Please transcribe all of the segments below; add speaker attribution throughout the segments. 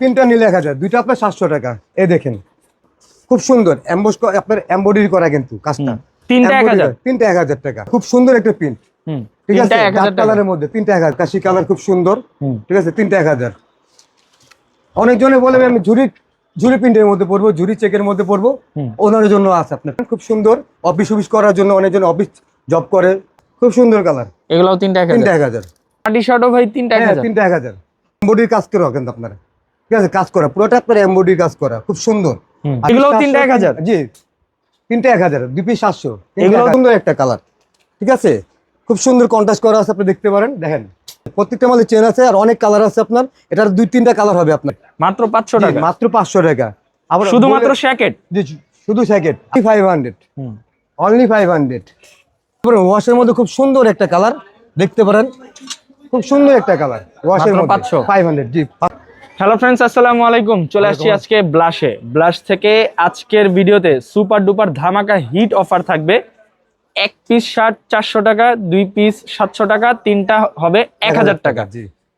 Speaker 1: তিনটা নিলে এক হাজার দুইটা আপনার সাতশো টাকা। এ দেখেন। খুব সুন্দর। এম্বোস আপনার এম্বয়ডারি করা কিন্তু কাজটা।
Speaker 2: তিনটা এক হাজার?
Speaker 1: তিনটা এক হাজার টাকা। খুব সুন্দর একটা প্রিন্ট ঠিক আছে?
Speaker 2: তিনটা এক
Speaker 1: কালারের মধ্যে। তিনটা এক হাজার। কাশি কালার খুব সুন্দর। ঠিক আছে? তিনটা এক হাজার। অনেকজনে বলে আমি ঝুরি ঝুরি প্রিন্টের মধ্যে পড়ব ঝুরি চেকের মধ্যে পড়ব। ওনার জন্য আছে আপনার। খুব সুন্দর। অফিস অফিস করার জন্য অনেকজন অফিস জব করে। খুব সুন্দর কালার
Speaker 2: এগুলাও তিনটা এক
Speaker 1: তিনটা
Speaker 2: হাজার
Speaker 1: এক হাজার।
Speaker 2: শার্টও ভাই তিনটা এক
Speaker 1: হ্যাঁ
Speaker 2: হাজার।
Speaker 1: তিনটা এক হাজার। এম্বয়ডারি কাজ করা কিন্তু আপনার। ঠিক আছে কাজ করা পুরোটা আপনার এম্বয়ডারি কাজ করা খুব সুন্দর।
Speaker 2: হুম।
Speaker 1: আর
Speaker 2: এগুলোও
Speaker 1: 700
Speaker 2: তিনটা এক হাজার?
Speaker 1: জি তিনটা এক হাজার দুই পিস সাতশো। এগুলো সুন্দর একটা কালার ঠিক আছে? খুব সুন্দর কন্ট্রাস্ট করা আছে আপনি দেখতে পারেন দেখেন। প্রত্যেকটা মালে চেন আছে আর অনেক কালার আছে আপনার। এটার দুই তিনটা কালার হবে আপনার।
Speaker 2: মাত্র পাঁচশো টাকা?
Speaker 1: মাত্র পাঁচশো টাকা। আবার
Speaker 2: শুধুমাত্র শ্যাকেট
Speaker 1: জি, শুধু sachet five hundred only five hundred ওয়াশের মধ্যে খুব সুন্দর একটা কালার দেখতে পারেন। খুব সুন্দর একটা কালার ওয়াশের মধ্যে।
Speaker 2: 500
Speaker 1: ফাইভ হান্ড্রেড জি।
Speaker 2: হ্যালো ফ্রেন্ডস আসসালামু আলাইকুম। চলে আসছি আজকে ব্লাশে ব্লাশ থেকে আজকের ভিডিওতে সুপার ডুপার ধামাকা হিট অফার থাকবে। এক পিস শার্ট চারশো টাকা দুই পিস সাতশো টাকা তিনটা হবে এক হাজার টাকা।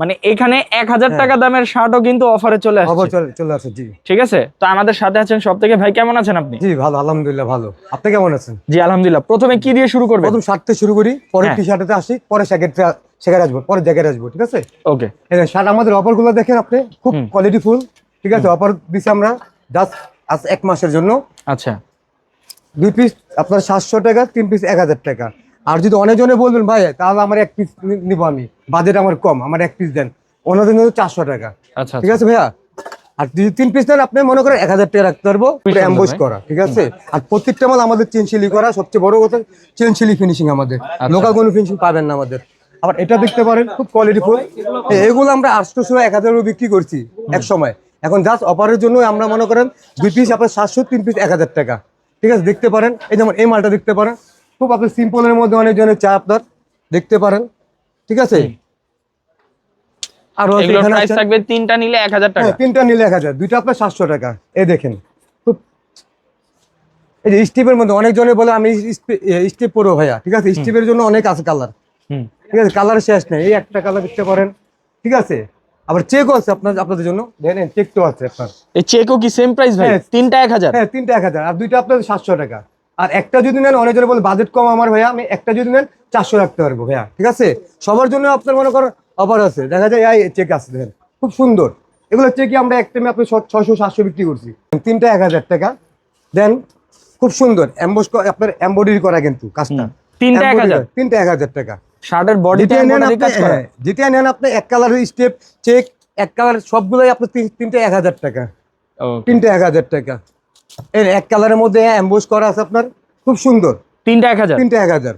Speaker 2: মানে এখানে এক হাজার টাকা দামের শার্টও কিন্তু অফারে চলে আসছে।
Speaker 1: চলে চলে জি।
Speaker 2: ঠিক আছে? তো আমাদের সাথে আছেন সব থেকে ভাই কেমন আছেন আপনি?
Speaker 1: জি ভালো আলহামদুলিল্লাহ ভালো। আপনি কেমন আছেন?
Speaker 2: জি আলহামদুলিল্লাহ। প্রথমে কি দিয়ে শুরু করবেন?
Speaker 1: প্রথম শার্ট থেকে শুরু করি পরে
Speaker 2: হ্যাঁ।
Speaker 1: টি শার্টেতে আসি পরে স্যাকেটে সেখানে আসব পরে জ্যাকেট আসব ঠিক আছে?
Speaker 2: ওকে
Speaker 1: শার্ট আমাদের অফারগুলো দেখেন আপনি খুব
Speaker 2: হুম।
Speaker 1: কোয়ালিটি ফুল ঠিক আছে? অফার দিছি আমরা জাস্ট আজ এক মাসের জন্য।
Speaker 2: আচ্ছা।
Speaker 1: দুই পিস আপনার সাতশো টাকা তিন পিস এক হাজার টাকা। আর যদি অনেকজনে বলবেন ভাই তাহলে আমার এক পিস নিবো আমি। বাজেট আমার কম আমার এক পিস দেন। ওনাদের জন্য চারশো টাকা।
Speaker 2: আচ্ছা
Speaker 1: ঠিক আছে ভাইয়া? আর যদি তিন পিস নেন আপনি মনে করেন এক হাজার টাকা রাখতে পারব অ্যাম্বোস করা ঠিক আছে? আর প্রত্যেকটা মাল আমাদের চেন সিলি করা সবচেয়ে বড় কথা চেন সিলি ফিনিশিং আমাদের।
Speaker 2: আচ্ছা।
Speaker 1: লোকাল কোনো ফিনিশিং পাবেন না আমাদের। আবার এটা দেখতে পারেন খুব কোয়ালিটি ফুল এগুলো আমরা আটশোশো এক হাজারও বিক্রি করছি এক সময়। এখন জাস্ট অফারের জন্য আমরা মনে করেন দুই পিস আপনার সাতশো তিন পিস এক হাজার টাকা। ঠিক আছে দেখতে পারেন। এই যেমন এই মালটা দেখতে পারেন। খুব আপনি সিম্পলের মধ্যে অনেকজনের চা আপনার দেখতে পারেন। ঠিক আছে? আর
Speaker 2: থাকবে তিনটা নিলে এক হাজার টাকা।
Speaker 1: হ্যাঁ তিনটা নিলে এক হাজার। দুইটা আপনার সাতশো টাকা। এই দেখেন। খুব এই যে স্টিপের মধ্যে অনেকজনে বলে আমি স্টিপ পরো ভাইয়া। ঠিক আছে? স্টিপের জন্য অনেক আছে কালার
Speaker 2: হুম।
Speaker 1: ঠিক আছে কালার শেষ নেই এই একটা কালার দেখতে পারেন ঠিক আছে? আবার চেকও আছে আপনার আপনাদের জন্য। দেখেন চেক তো আছে আপনার।
Speaker 2: এই চেকও কি সেম প্রাইস ভাই?
Speaker 1: হ্যাঁ।
Speaker 2: তিনটা এক হাজার?
Speaker 1: হ্যাঁ তিনটা এক হাজার আর দুইটা আপনার সাতশো টাকা। আর একটা যদি নেন অনেকজনে বলে বাজেট কম আমার ভাইয়া আমি একটা যদি নেন চারশো রাখতে পারব ভাইয়া ঠিক আছে? সবার জন্য আপনার মনে করেন অফার আছে। দেখা যায় এই চেক আছে দেখেন খুব সুন্দর। এগুলো চেকে আমরা এক টাইমে আপনি ছয়শো সাতশো বিক্রি করছি। তিনটা এক হাজার টাকা। দেন খুব সুন্দর। এম্বোস আপনার এম্বয়ডারি করা কিন্তু কাজটা।
Speaker 2: তিনটা এক হাজার?
Speaker 1: তিনটা এক হাজার টাকা।
Speaker 2: শার্টের বডিতে
Speaker 1: যেটা নেন আপনি
Speaker 2: কাজ করা।
Speaker 1: হ্যাঁ, যেটা নেন আপনি এক কালার স্টেপ চেক এক কালার সবগুলোই আপনার তিন- তিনটা এক হাজার টাকা. তিনটা এক হাজার টাকা। এর এক কালারের মধ্যে এম্বোস করা আছে আপনার খুব সুন্দর।
Speaker 2: তিনটা এক হাজার?
Speaker 1: তিনটা এক হাজার।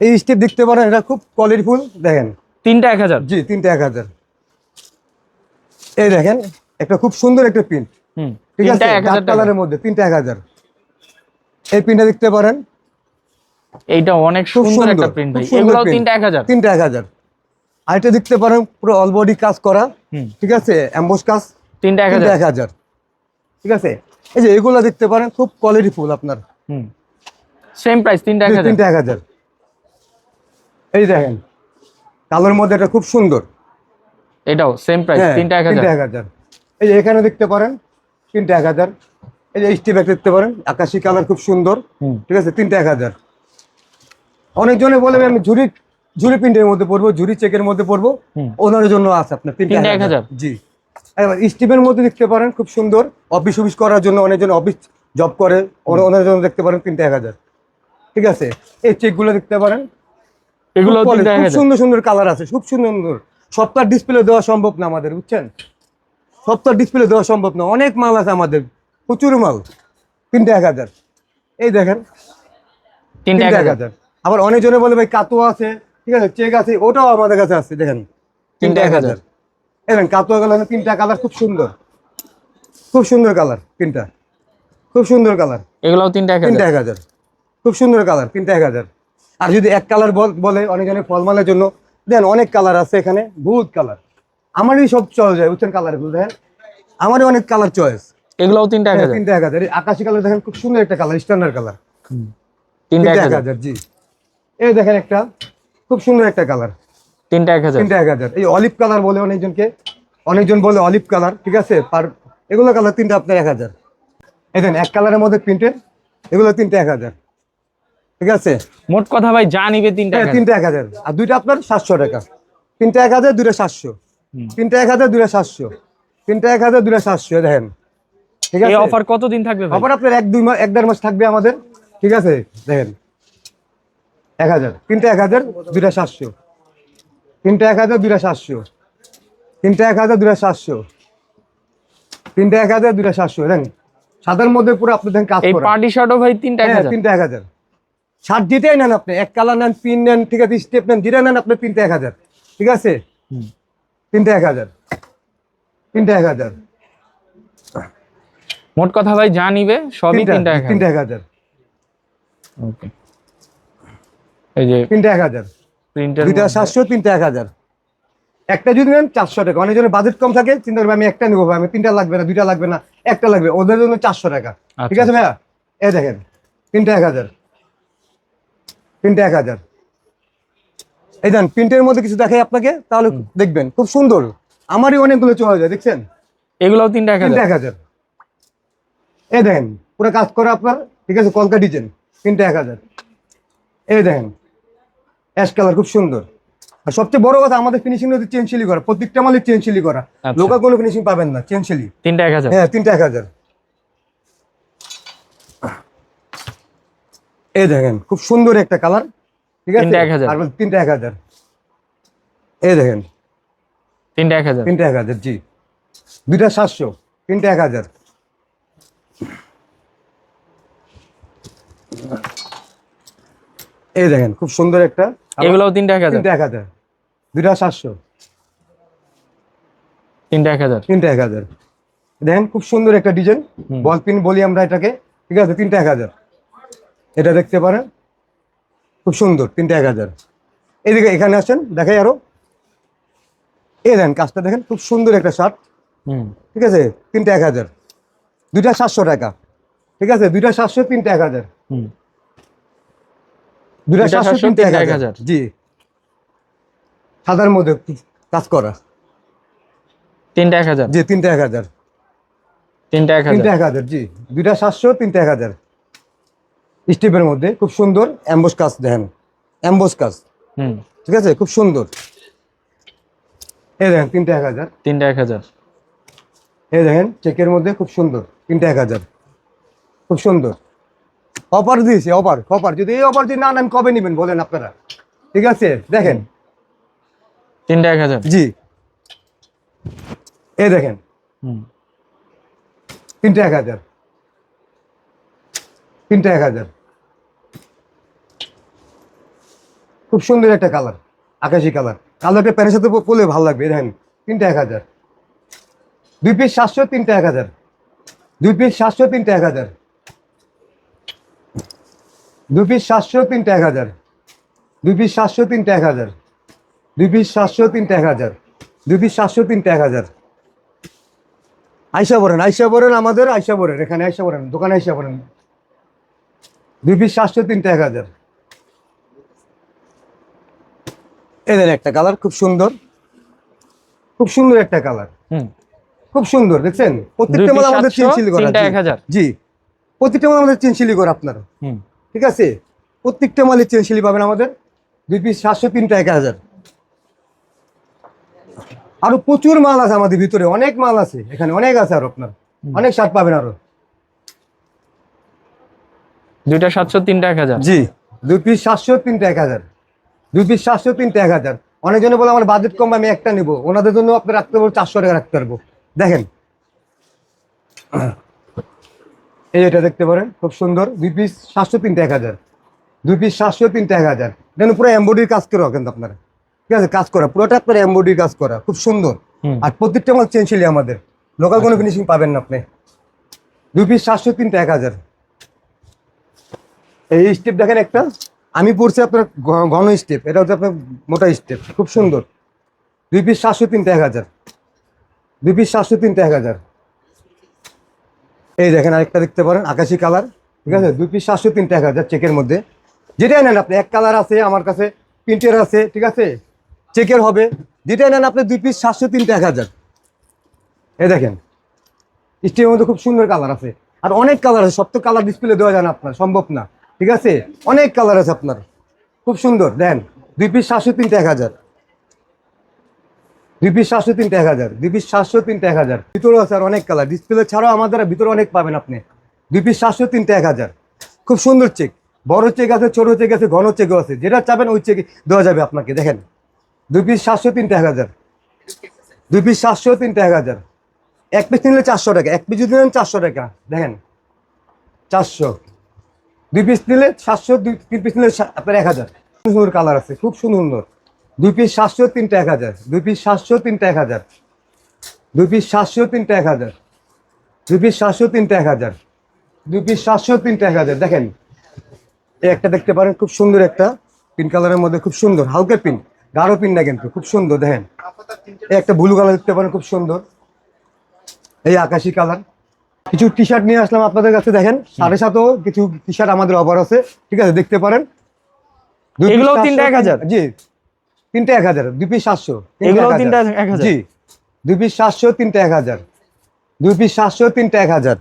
Speaker 1: এই স্টেপ দেখতে পারেন এটা খুব কোয়ালিটি ফুল দেখেন।
Speaker 2: তিনটা এক হাজার?
Speaker 1: জি তিনটা এক হাজার। এই দেখেন একটা খুব সুন্দর একটা প্রিন্ট
Speaker 2: হুম
Speaker 1: ঠিক আছে? কালারের মধ্যে তিনটা এক হাজার। এই প্রিন্টটা দেখতে পারেন।
Speaker 2: এইটা অনেক সুন্দর একটা প্রিন্ট ভাই। এগুলো তিনটা এক হাজার।
Speaker 1: তিনটা এক হাজার। আর এটা দেখতে পারেন পুরো অল বডি কাজ করা। ঠিক আছে? অ্যাম্বোস কাজ।
Speaker 2: তিনটা এক
Speaker 1: তিনটা
Speaker 2: হাজার।
Speaker 1: এক হাজার। ঠিক আছে? এই যে এগুলো দেখতে পারেন খুব কোয়ালিটি ফুল আপনার।
Speaker 2: হুম। সেম প্রাইস তিনটা এক হাজার।
Speaker 1: তিনটা এক হাজার। এই দেখেন কালোর মধ্যে এটা খুব সুন্দর।
Speaker 2: এটাও সেম প্রাইস
Speaker 1: হ্যাঁ,
Speaker 2: তিনটা এক হাজার।
Speaker 1: তিনটা এক হাজার। এই যে এখানে দেখতে পারেন তিনটা এক হাজার। এই যে এক দেখতে পারেন আকাশি কালার খুব সুন্দর। ঠিক আছে? তিনটা এক হাজার। অনেকজনে বলে আমি ঝুরি ঝুরি প্রিন্টের মধ্যে পড়ব ঝুরি চেকের মধ্যে পড়ব ওনার জন্য আছে আপনার তিনটা এক হাজার? জি। এবার স্টিপের মধ্যে দেখতে পারেন খুব সুন্দর। অফিস অফিস করার জন্য অনেকজন অফিস জব করে ওনার জন্য দেখতে পারেন তিনটা এক হাজার। ঠিক আছে? এই চেকগুলো দেখতে পারেন।
Speaker 2: এগুলো
Speaker 1: খুব সুন্দর সুন্দর কালার আছে খুব সুন্দর। সুন্দর সবটার ডিসপ্লে দেওয়া সম্ভব না আমাদের বুঝছেন? সবটার ডিসপ্লে দেওয়া সম্ভব না অনেক মাল আছে আমাদের প্রচুর মাল। তিনটে এক হাজার। এই দেখেন।
Speaker 2: তিনটা এক হাজার।
Speaker 1: আবার অনেকজনে বলে ভাই কাতুয়া আছে। ঠিক আছে চেক আছে ওটাও আমাদের কাছে আছে দেখেন। তিনটা এক হাজার। দেখেন কাতুয়া কালার তিনটা কালার খুব সুন্দর। খুব সুন্দর কালার তিনটা। খুব সুন্দর কালার।
Speaker 2: এগুলোও তিনটা
Speaker 1: তিনটা এক হাজার। খুব সুন্দর কালার তিনটা এক হাজার। আর যদি এক কালার বলে অনেকজনে ফলমালের জন্য দেন অনেক কালার আছে এখানে বহুত কালার। আমারই সব চয়েস যায় বুঝছেন কালারগুলো দেখেন? আমারই অনেক কালার চয়েস
Speaker 2: এগুলোও তিনটা এক হাজার।
Speaker 1: তিনটা এক হাজার। এই আকাশি কালার দেখেন খুব সুন্দর একটা কালার স্ট্যান্ডার্ড কালার।
Speaker 2: তিনটা এক হাজার
Speaker 1: জি। এই দেখেন একটা খুব সুন্দর একটা কালার
Speaker 2: তিনটা এক হাজার।
Speaker 1: তিনটা এক হাজার। এই অলিভ কালার বলে অনেকজনকে অনেকজন বলে অলিভ কালার ঠিক আছে? পার এগুলো কালার তিনটা আপনার এক হাজার। এই দেন এক কালারের মধ্যে প্রিন্টের এগুলো তিনটা এক হাজার। ঠিক আছে?
Speaker 2: মোট কথা ভাই যা নিবে তিনটা
Speaker 1: তিনটা এক হাজার। আর দুইটা আপনার সাতশো টাকা। তিনটা এক হাজার দুইটা সাতশো। তিনটা এক হাজার দুইটা সাতশো। তিনটা এক হাজার দুইটা সাতশো দেখেন। ঠিক আছে?
Speaker 2: অফার কতদিন থাকবে
Speaker 1: অফার আপনার এক দুই মাস এক দেড় মাস থাকবে আমাদের। ঠিক আছে? দেখেন। এক হাজার তিনটা এক হাজার দুইটা সাতশো তিনটা এক হাজার দুইটা সাতশো তিনটা এক হাজার দুইটা সাতশো তিনটা এক হাজার দুইটা সাতশো দেখেন সাদার মধ্যে পুরো আপনি দেখেন কাজ
Speaker 2: পার্টি শার্টও ভাই তিনটা
Speaker 1: হ্যাঁ তিনটা এক হাজার শার্ট যেটাই নেন আপনি এক কালার নেন পিন নেন ঠিক আছে স্টেপ নেন যেটা নেন আপনি তিনটা এক হাজার ঠিক আছে। তিনটা এক হাজার তিনটা এক হাজার
Speaker 2: মোট কথা ভাই যা নিবে সবই তিনটা এক
Speaker 1: তিনটা এক হাজার
Speaker 2: ওকে এই যে
Speaker 1: তিনটা এক হাজার।
Speaker 2: প্রিন্টের
Speaker 1: দুইটা সাতশো তিনটা এক হাজার। একটা যদি নেন চারশো টাকা। অনেকজনের বাজেট কম থাকে। চিন্তা করবে আমি একটা নিবো ভাই, আমি তিনটা লাগবে না দুইটা লাগবে না একটা লাগবে। ওদের জন্য চারশো টাকা। ঠিক
Speaker 2: আচ্ছা।
Speaker 1: আছে ভাইয়া? এ দেখেন তিনটা এক হাজার। তিনটা এক হাজার। এই দেন প্রিন্টের মধ্যে কিছু দেখাই আপনাকে তাহলে দেখবেন খুব সুন্দর। আমারই অনেকগুলো চলে যায় দেখছেন?
Speaker 2: এগুলোও তিনটা এক হাজার?
Speaker 1: এক হাজার। এ দেখেন পুরো কাজ করে আপনার ঠিক আছে কলকা ডিজাইন তিনটা এক হাজার। এই দেখেন অ্যাশ কালার খুব সুন্দর। আর সবচেয়ে বড় কথা আমাদের ফিনিশিং হচ্ছে চেন সিলি করা প্রত্যেকটা মালের চেন সিলি করা। লোকাল কোনো ফিনিশিং পাবেন না চেন সিলি
Speaker 2: তিনটা এক হাজার?
Speaker 1: হ্যাঁ তিনটা এক হাজার। এই দেখেন খুব সুন্দর একটা কালার ঠিক আছে?
Speaker 2: তিনটা এক হাজার।
Speaker 1: আর তিনটা এক হাজার। এই দেখেন।
Speaker 2: তিনটা এক হাজার।
Speaker 1: তিনটা এক হাজার জি। দুইটা সাতশো তিনটা এক হাজার। এই দেখেন খুব সুন্দর একটা
Speaker 2: এগুলোও তিনটা এক হাজার?
Speaker 1: তিনটা এক হাজার। দুইটা সাতশো।
Speaker 2: তিনটা এক হাজার?
Speaker 1: তিনটা এক হাজার। দেখেন খুব সুন্দর একটা ডিজাইন। বল পিন বলি আমরা এটাকে। ঠিক আছে তিনটা এক হাজার। এটা দেখতে পারেন। খুব সুন্দর তিনটা এক হাজার। এইদিকে এখানে আসেন দেখাই আরও। এই দেখেন কাজটা দেখেন খুব সুন্দর একটা শার্ট
Speaker 2: হুম।
Speaker 1: ঠিক আছে তিনটা এক হাজার। দুইটা সাতশো টাকা। ঠিক আছে দুইটা সাতশো তিনটা এক হাজার। সাতশো
Speaker 2: 700,
Speaker 1: এক হাজার। জি। সাদার মধ্যে কাজ করা।
Speaker 2: তিনটা এক হাজার।
Speaker 1: জি তিনটা এক হাজার।
Speaker 2: তিনটা এক
Speaker 1: তিনটা এক হাজার জি। দুইটা সাতশো তিনটা এক হাজার। স্টিপের মধ্যে খুব সুন্দর অ্যাম্বোস কাজ দেখেন। অ্যাম্বোস কাজ।
Speaker 2: হুম।
Speaker 1: ঠিক আছে? খুব সুন্দর। এই দেখেন তিনটা এক হাজার।
Speaker 2: তিনটা এক হাজার।
Speaker 1: এই দেখেন চেকের মধ্যে খুব সুন্দর। তিনটা এক হাজার। খুব সুন্দর। অফার দিয়েছে অফার অফার যদি এই অফার যদি না নেন কবে নেবেন বলেন আপনারা? ঠিক আছে? দেখেন।
Speaker 2: তিনটা এক হাজার।
Speaker 1: জি। এই দেখেন।
Speaker 2: হুম।
Speaker 1: তিনটা এক হাজার। তিনটা এক হাজার। খুব সুন্দর একটা কালার আকাশি কালার। কালারটা প্যানের সাথে প- পরলে ভালো লাগবে দেখেন। তিনটা এক হাজার। দুই পিস সাতশো তিনটা এক হাজার। দুই পিস সাতশো তিনটা এক হাজার। দুই পিস সাতশো তিনটা এক হাজার। দুই পিস সাতশো তিনটা এক হাজার। দুই পিস সাতশো তিনটা এক হাজার। দুই পিস সাতশো তিনটা এক হাজার। আইসা বলেন আইসা বলেন আমাদের আইসা বলেন এখানে আইসা বলেন দোকানে আইসা বলেন দুই পিস সাতশো তিনটা এক হাজার। এদের একটা কালার খুব সুন্দর। খুব সুন্দর একটা কালার।
Speaker 2: হুম।
Speaker 1: খুব সুন্দর দেখছেন? প্রত্যেকটা মাল আমাদের
Speaker 2: 700,
Speaker 1: চেনশিলি করা জি।
Speaker 2: 1000
Speaker 1: জি। প্রত্যেকটা মাল আমাদের চেনশিলি করা আপনার।
Speaker 2: হুম।
Speaker 1: ঠিক আছে? প্রত্যেকটা মালের চেনশিলি পাবেন আমাদের। দুই পিস সাতশো তিনটা এক হাজার। আরও প্রচুর মাল আছে আমাদের ভিতরে অনেক মাল আছে। এখানে অনেক আছে আরও আপনার। অনেক শার্ট পাবেন আরও।
Speaker 2: দুইটা সাতশো তিনটা এক হাজার।
Speaker 1: জি দুই পিস সাতশো তিনটা এক হাজার। দুই পিস সাতশো তিনটা এক হাজার। অনেকজনে বলে আমার বাজেট কম আমি একটা নিবো। ওনাদের জন্য আপনি রাখতে পারব চারশো টাকা রাখতে পারব। দেখেন। এই এটা দেখতে পারেন খুব সুন্দর। দুই পিস সাতশো তিনটা এক হাজার। দুই পিস সাতশো তিনটা এক হাজার। দেখেন পুরো এম্বয়ডারি কাজ করা কিন্তু আপনারা। ঠিক আছে কাজ করা। পুরোটা আপনার এম্বয়ডারি কাজ করা। খুব সুন্দর। আর প্রত্যেকটা মাল চেঞ্জিলি আমাদের। লোকাল কোনো ফিনিশিং পাবেন না আপনি। দুই পিস সাতশো তিনটা এক হাজার। এই স্টেপ দেখেন একটা। আমি পড়ছি আপনার ঘন স্টেপ এটা হচ্ছে আপনার মোটা স্টেপ খুব সুন্দর। দুই পিস সাতশো তিনটা এক হাজার। দুই পিস সাতশো তিনটা এক হাজার। এই দেখেন আরেকটা দেখতে পারেন, আকাশি কালার, ঠিক আছে? দুই পিস সাতশো তিনটা এক হাজার চেকের মধ্যে। যেটাই নেন আপনি, এক কালার আছে, আমার কাছে প্রিন্টের আছে, ঠিক আছে? চেকের হবে। যেটাই নেন আপনি, দুই পিস সাতশো তিনটা এক হাজার। এই দেখেন, স্টিলের মধ্যে খুব সুন্দর কালার আছে। আর অনেক কালার আছে সব তো কালার ডিসপ্লে দেওয়া যায় না আপনার, সম্ভব না, ঠিক আছে? অনেক কালার আছে আপনার। খুব সুন্দর, দেন, দুই পিস সাতশো তিনটে এক হাজার। দুই পিস সাতশো তিনটে এক হাজার দুই পিস সাতশো তিনটে এক হাজার। ভিতরে আছে আর অনেক কালার ডিসপ্লে ছাড়াও আমাদের ভিতরে অনেক পাবেন আপনি। দুই পিস সাতশো তিনটে এক হাজার। খুব সুন্দর চেক বড় চেক আছে, ছোট চেক আছে, ঘন চেকও আছে। যেটা চাবেন ওই চেক দেওয়া যাবে আপনাকে, দেখেন। দুই পিস সাতশো তিনটে এক হাজার। দুই পিস সাতশো তিনটে এক হাজার। এক পিস নিলে চারশো টাকা, এক পিস যদি নেন চারশো টাকা, দেখেন। চারশো। দুই পিস নিলে সাতশো, দুই, তিন পিস নিলে আপনার এক হাজার। সুন্দর কালার আছে, খুব সুন্দর। দুই পিস সাতশো তিনটে এক হাজার। দুই পিস সাতশো তিনটে এক হাজার। দুই পিস সাতশো তিনটে এক হাজার। দুই পিস সাতশো তিনটে এক হাজার। দুই পিস সাতশো তিনটে এক হাজার। দেখেন এই একটা দেখতে পারেন খুব সুন্দর একটা পিঙ্ক কালারের মধ্যে খুব সুন্দর হালকা পিঙ্ক গাঢ় পিন না কিন্তু খুব সুন্দর দেখেন। এই একটা ব্লু কালার দেখতে পারেন খুব সুন্দর। এই আকাশি কালার কিছু টি শার্ট নিয়ে আসলাম আপনাদের কাছে দেখেন সাড়ে সাতও কিছু টি শার্ট আমাদের অফার আছে ঠিক আছে দেখতে পারেন। দুই piece
Speaker 2: এগুলোও
Speaker 1: 700,
Speaker 2: তিনটা 1000?
Speaker 1: জি। তিনটা এক হাজার দুই পিস সাতশো
Speaker 2: এগুলোও তিনটা 1000?
Speaker 1: জি দুই পিস সাতশো তিনটা এক হাজার। দুই পিস সাতশো তিনটা এক হাজার।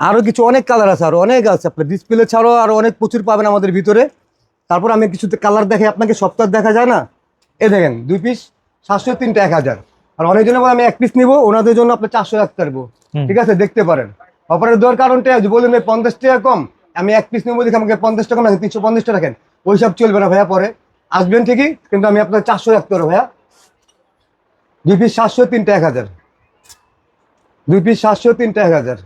Speaker 1: আরও কিছু অনেক কালার আছে আরও অনেক আছে। আপনার ডিসপ্লে ছাড়াও আরও অনেক প্রচুর পাবেন আমাদের ভিতরে। তারপর আমি কিছু কালার দেখে আপনাকে সপ্তাহ দেখা যায় না? এ দেখেন দুই পিস সাতশো তিনটা এক হাজার। আর অনেকজনের বলে আমি এক পিস নিবো ওনাদের জন্য আপনি চারশো রাখতে পারব। ঠিক আছে দেখতে পারেন। অপারের দেওয়ার কারণটা যে বললেন ভাই পঞ্চাশ টাকা কম। আমি এক পিস নেব দেখে আমাকে পঞ্চাশ টাকা তিনশো পঞ্চাশ টাকা রাখেন। ওইসব চলবে না ভাইয়া পরে। আসবেন ঠিকই, কিন্তু আমি আপনার চারশো রাখতে পারব ভাইয়া। দুই পিস সাতশো, তিনটা এক হাজার। দুই পিস সাতশো, তিনটা এক হাজার।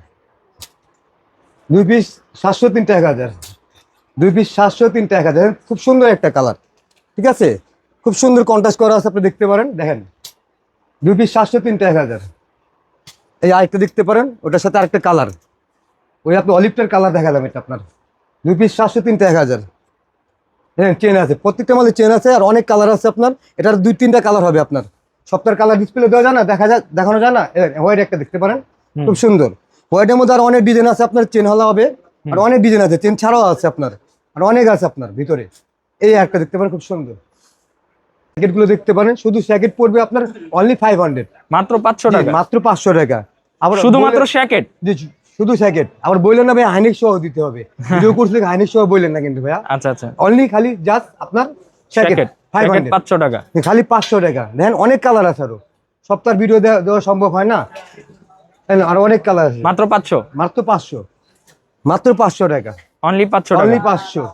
Speaker 1: দুই পিস সাতশো, তিনটা এক হাজার। দুই পিস সাতশো, তিনটা এক হাজার। খুব সুন্দর একটা কালার, ঠিক আছে? খুব সুন্দর কন্ট্রাস্ট করা আছে, আপনি দেখতে পারেন, দেখেন। দুই পিস সাতশো, তিনটা এক হাজার। এই আরেকটা দেখতে পারেন, ওটার সাথে আরেকটা কালার। ওই আপনি অলিভটার কালার দেখালাম এটা আপনার। দুই পিস সাতশো, তিনটা এক হাজার। হ্যাঁ চেন আছে। প্রত্যেকটা মালে চেন আছে আর অনেক কালার আছে আপনার। এটার দুই তিনটা কালার হবে আপনার। সপ্তাহের কালার ডিসপ্লে দেওয়া যায় না দেখা যায় দেখানো যায় না। হোয়াইট একটা দেখতে পারেন। খুব সুন্দর। হোয়াইটের মধ্যে আর অনেক ডিজাইন আছে আপনার চেন হলা হবে। আর অনেক ডিজাইন আছে চেন ছাড়াও আছে আপনার। আর অনেক আছে আপনার ভিতরে। এই একটা দেখতে পারেন খুব সুন্দর। গুলো দেখতে পারেন শুধু স্যাকেট পড়বে আপনার অনলি ফাইভ হান্ড্রেড
Speaker 2: মাত্র পাঁচশো টাকা।
Speaker 1: মাত্র পাঁচশো টাকা। আবার
Speaker 2: শুধুমাত্র
Speaker 1: জি, শুধু স্যাকেট আবার বললেন না ভাই হাইনিক সহ দিতে হবে। ভিডিও কোর্স থেকে হাইনিক সহ বললেন না কিন্তু ভাইয়া।
Speaker 2: আচ্ছা আচ্ছা।
Speaker 1: অনলি খালি জাস্ট আপনার স্যাকেট
Speaker 2: পাঁচশো টাকা।
Speaker 1: খালি পাঁচশো টাকা। দেখেন অনেক কালার আছে আরও। সপ্তাহ ভিডিও দেওয়া সম্ভব হয় না? আরও অনেক কালার আছে।
Speaker 2: মাত্র পাঁচশো?
Speaker 1: মাত্র পাঁচশো। মাত্র পাঁচশো টাকা।
Speaker 2: অনলি পাঁচশো টাকা।
Speaker 1: অনলি পাঁচশো।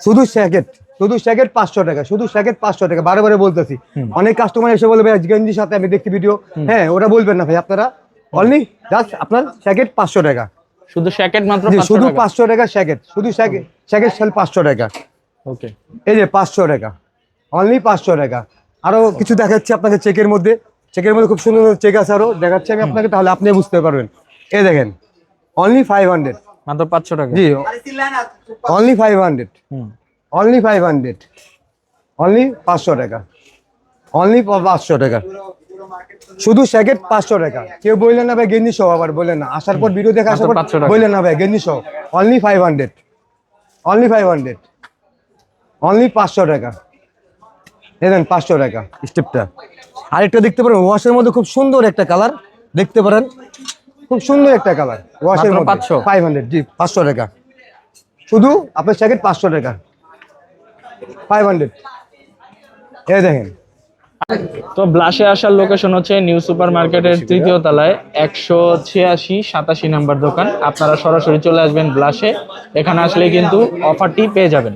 Speaker 1: শুধু স্যাকেট শুধু স্যাকেট পাঁচশো টাকা। শুধু স্যাকেট পাঁচশো টাকা। বারে বারে বলতেছি। অনেক কাস্টমার এসে বলবে ভাই গেঞ্জির সাথে আমি দেখছি ভিডিও হ্যাঁ ওটা বলবেন না ভাই আপনারা অনলি জাস্ট আপনার স্যাকেট পাঁচশো টাকা।
Speaker 2: শুধু শ্যাকেট মাত্র
Speaker 1: শুধু পাঁচশো টাকা স্যাকেট শুধু স্যাকেট স্যাকেট সেল পাঁচশো টাকা।
Speaker 2: ওকে।
Speaker 1: এই যে পাঁচশো টাকা অনলি পাঁচশো টাকা। আরও কিছু দেখাচ্ছি আপনাকে চেকের মধ্যে। চেকের মধ্যে খুব সুন্দর চেক আছে আরও দেখাচ্ছি আমি আপনাকে তাহলে আপনি বুঝতে পারবেন। এই দেখেন অনলি ফাইভ হান্ড্রেড
Speaker 2: মাত্র পাঁচশো টাকা।
Speaker 1: জি only five hundred only five hundred only পাঁচশো টাকা। অনলি পাঁচশো টাকা। শুধু স্যাকেট পাঁচশো টাকা। কেউ বললেন না ভাই গেঞ্জি সহ আবার বললেন না। আসার পর ভিডিও দেখে আসার পর
Speaker 2: মাত্র 500 টাকা।
Speaker 1: বললেন না ভাই গেঞ্জি সহ। Only five hundred only five hundred only পাঁচশো টাকা। দেন পাঁচশো টাকা। স্টেপটা। আরেকটা দেখতে পারেন ওয়াশের মধ্যে খুব সুন্দর একটা কালার দেখতে পারেন। খুব সুন্দর একটা কালার ওয়াশের মধ্যে।
Speaker 2: 500
Speaker 1: ফাইভ হান্ড্রেড জি পাঁচশো টাকা। শুধু আপনার স্যাকেট পাঁচশো টাকা। ফাইভ হান্ড্রেড এই দেখেন।
Speaker 2: তো ব্লাশে আসার লোকেশন হচ্ছে নিউ সুপার মার্কেটের তৃতীয় তলায় একশো ছিয়াশি, সাতাশি নাম্বার দোকান। আপনারা সরাসরি চলে আসবেন ব্লাশে এখানে আসলে কিন্তু অফারটি পেয়ে যাবেন।